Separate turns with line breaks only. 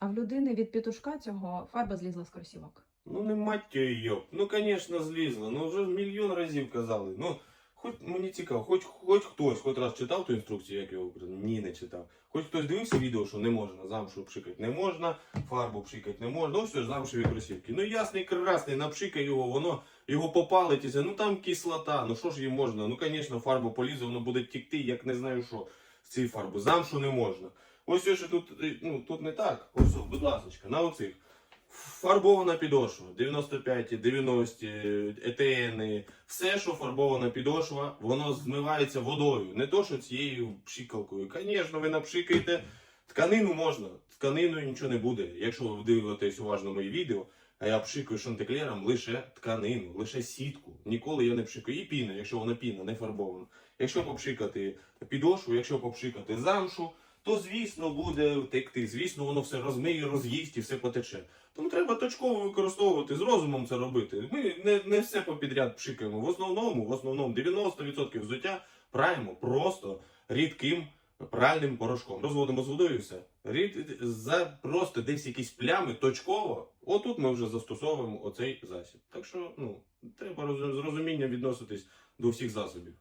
А в людини від петушка цього фарба злізла з кросівок.
Ну не мать йоп. Ну, звісно, злізла. Ну вже мільйон разів казали. Ну, хоч мені цікаво, хоч, хоч хтось хоч раз читав ту інструкцію, як його? Ні, не читав. Хоч хтось дивився відео, що не можна, замшу пшикати не можна, фарбу пшикати не можна, ось ж замшеві кросівки. Ну ясний красний, напшикай його, воно його це, ну там кислота, ну що ж їм можна? Ну, звісно, фарба полізе, воно буде тікти, як не знаю що з цієї фарби. Замшу не можна. Ось що тут, ну, тут не так. Ось, будь ласка, на оцих. Фарбована підошва, 95, 90, етени, все, що фарбована підошва, воно змивається водою. Не то, що цією пшикалкою. Звісно, ви напшикаєте. Тканину можна, тканиною нічого не буде. Якщо ви дивитесь уважно мої відео, а я пшикаю шантеклером лише тканину, лише сітку. Ніколи я не пшикаю. І піна, якщо вона піна, не фарбована. Якщо попшикати підошву, якщо попшикати замшу, то звісно буде текти. Звісно, воно все розмиє, роз'їсть і все потече. Тому треба точково використовувати, з розумом це робити. Ми не, не все попідряд пшикаємо. В основному, в основному 90% взуття праємо просто рідким пральним порошком. Розводимо з водою все. Рід, за просто десь якісь плями точково. Отут ми вже застосовуємо оцей засіб. Так що ну, треба з розумінням відноситись до всіх засобів.